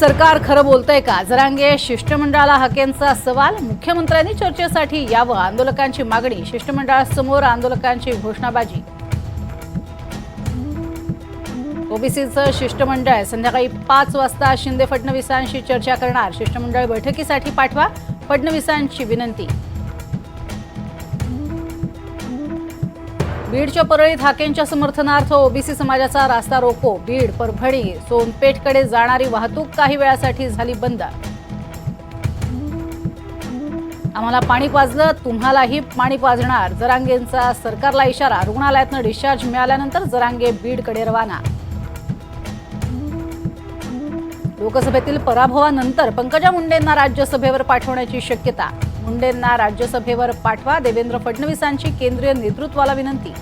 सरकार खरं बोलतंय का? जरांगे शिष्टमंडळाला हकेंचा सवाल? मुख्यमंत्र्यांनी चर्चेसाठी यावं? आंदोलकांची मागणी? शिष्टमंडळासमोर आंदोलकांची घोषणाबाजी? ओबीसीचं शिष्टमंडळ संध्याकाळी पाच वाजता शिंदे फडणवीसांशी चर्चा करणार. शिष्टमंडळ बैठकीसाठी पाठवा फडणवीसांची विनंती. बीडच्या परळीत हाकेंच्या समर्थनार्थ ओबीसी समाजाचा रास्ता रोको. बीड परभणी सोनपेठकडे जाणारी वाहतूक काही वेळासाठी झाली बंद. आम्हाला पाणी पाजलं तुम्हालाही पाणी पाजणार. जरांगेंचा सरकारला इशारा रुग्णालयातनं डिस्चार्ज मिळाल्यानंतर जरांगे बीडकडे रवाना. लोकसभेतील पराभवानंतर पंकजा मुंडेंना राज्यसभेवर पाठवण्याची शक्यता. मुंडेंना राज्यसभेवर पाठवा. देवेंद्र फडणवीसांची केंद्रीय नेतृत्वाला विनंती.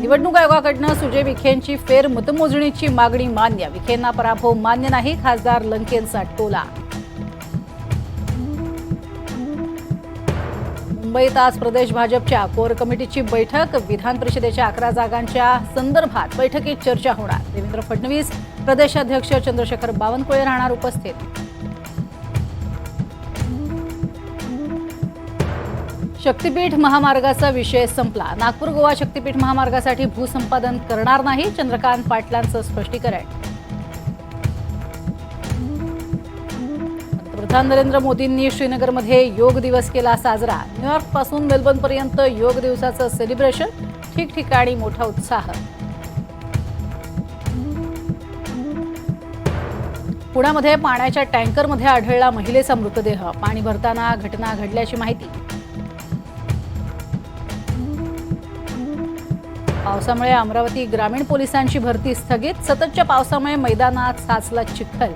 निवडणूक आयोगाकडनं सुजय विखेंची फेर मतमोजणीची मागणी मान्य. विखेंना पराभव मान्य नाही. खासदार लंकेंचा टोला. मुंबईत आज प्रदेश भाजपच्या कोर कमिटीची बैठक. विधान परिषदेच्या अकरा जागांच्या संदर्भात बैठकीत चर्चा होणार. देवेंद्र फडणवीस प्रदेशाध्यक्ष चंद्रशेखर बावनकुळे राहणार उपस्थित. शक्तीपीठ महामार्गाचा विषय संपला. नागपूर गोवा शक्तीपीठ महामार्गासाठी भूसंपादन करणार नाही चंद्रकांत पाटलांचं स्पष्टीकरण. पंतप्रधान नरेंद्र मोदींनी श्रीनगरमध्ये योग दिवस केला साजरा. न्यूयॉर्कपासून योग दिवसाचं सेलिब्रेशन ठिकठिकाणी मोठा उत्साह. पुण्यामध्ये पाण्याच्या टँकरमध्ये आढळला महिलेचा मृतदेह. पाणी भरताना घटना घडल्याची माहिती. पावसामुळे अमरावती ग्रामीण पोलिसांची भरती स्थगित. सततच्या पावसामुळे मैदानात साचला चिखल.